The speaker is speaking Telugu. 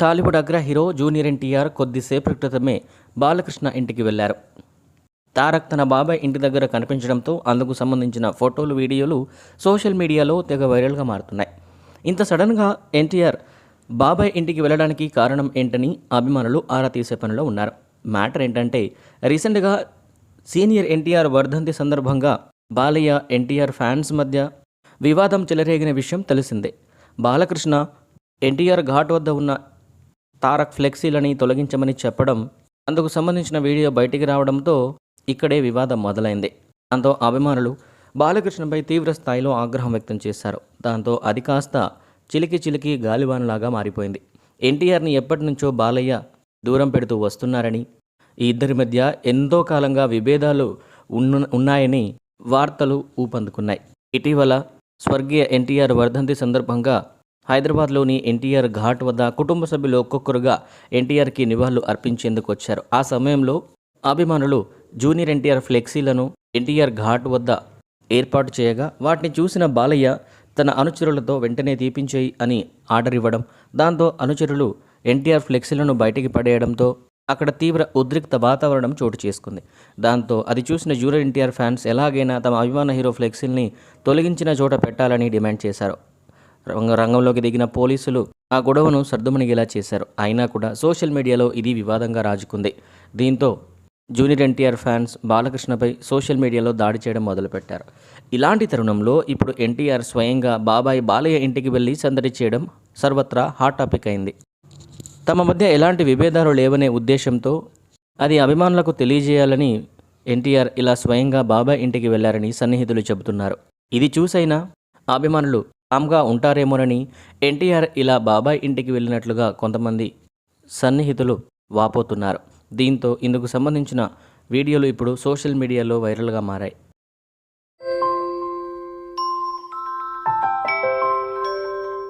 టాలీవుడ్ అగ్ర హీరో జూనియర్ ఎన్టీఆర్ కొద్దిసేపు క్రితమే బాలకృష్ణ ఇంటికి వెళ్ళారు. తారక్ తన బాబాయ్ ఇంటి దగ్గర కనిపించడంతో అందుకు సంబంధించిన ఫోటోలు వీడియోలు సోషల్ మీడియాలో తెగ వైరల్గా మారుతున్నాయి. ఇంత సడన్గా ఎన్టీఆర్ బాబాయ్ ఇంటికి వెళ్ళడానికి కారణం ఏంటని అభిమానులు ఆరా తీసే పనిలో ఉన్నారు. మ్యాటర్ ఏంటంటే రీసెంట్గా సీనియర్ ఎన్టీఆర్ వర్ధంతి సందర్భంగా బాలయ్య ఎన్టీఆర్ ఫ్యాన్స్ మధ్య వివాదం చెలరేగిన విషయం తెలిసిందే. బాలకృష్ణ ఎన్టీఆర్ ఘాట్ వద్ద ఉన్న తారక్ ఫ్లెక్సీలని తొలగించమని చెప్పడం అందుకు సంబంధించిన వీడియో బయటికి రావడంతో ఇక్కడే వివాదం మొదలైంది. దాంతో అభిమానులు బాలకృష్ణపై తీవ్ర స్థాయిలో ఆగ్రహం వ్యక్తం చేశారు. దాంతో అది కాస్త చిలికి చిలికి గాలివానలాగా మారిపోయింది. ఎన్టీఆర్ని ఎప్పటి నుంచో బాలయ్య దూరం పెడుతూ వస్తున్నారని ఈ ఇద్దరి మధ్య ఎంతో కాలంగా విభేదాలు ఉన్న ఉన్నాయని వార్తలు ఊపందుకున్నాయి. ఇటీవల స్వర్గీయ ఎన్టీఆర్ వర్ధంతి సందర్భంగా హైదరాబాద్లోని ఎన్టీఆర్ ఘాట్ వద్ద కుటుంబ సభ్యులు ఒక్కొక్కరుగా ఎన్టీఆర్కి నివాళులు అర్పించేందుకు వచ్చారు. ఆ సమయంలో అభిమానులు జూనియర్ ఎన్టీఆర్ ఫ్లెక్సీలను ఎన్టీఆర్ ఘాట్ వద్ద ఏర్పాటు చేయగా వాటిని చూసిన బాలయ్య తన అనుచరులతో వెంటనే తీపించేయి అని ఆర్డర్ ఇవ్వడం దాంతో అనుచరులు ఎన్టీఆర్ ఫ్లెక్సీలను బయటికి పడేయడంతో అక్కడ తీవ్ర ఉద్రిక్త వాతావరణం చోటు చేసుకుంది. దాంతో అది చూసిన జూనియర్ ఎన్టీఆర్ ఫ్యాన్స్ ఎలాగైనా తమ అభిమాన హీరో ఫ్లెక్సీల్ని తొలగించిన చోట పెట్టాలని డిమాండ్ చేశారు. రంగంలోకి దిగిన పోలీసులు ఆ గొడవను సర్దుమణిగేలా చేశారు. అయినా కూడా సోషల్ మీడియాలో ఇది వివాదంగా రాజుకుంది. దీంతో జూనియర్ ఎన్టీఆర్ ఫ్యాన్స్ బాలకృష్ణపై సోషల్ మీడియాలో దాడి చేయడం మొదలుపెట్టారు. ఇలాంటి తరుణంలో ఇప్పుడు ఎన్టీఆర్ స్వయంగా బాబాయ్ బాలయ్య ఇంటికి వెళ్ళి సందడి చేయడం సర్వత్రా హాట్ టాపిక్ అయింది. తమ మధ్య ఎలాంటి విభేదాలు లేవనే ఉద్దేశంతో అది అభిమానులకు తెలియజేయాలని ఎన్టీఆర్ ఇలా స్వయంగా బాబాయ్ ఇంటికి వెళ్ళారని సన్నిహితులు చెబుతున్నారు. ఇది చూసైనా అభిమానులు కామ్గా ఉంటారేమోనని ఎన్టీఆర్ ఇలా బాబాయ్ ఇంటికి వెళ్ళినట్లుగా కొంతమంది సన్నిహితులు వాపోతున్నారు. దీంతో ఇందుకు సంబంధించిన వీడియోలు ఇప్పుడు సోషల్ మీడియాలో వైరల్గా మారాయి.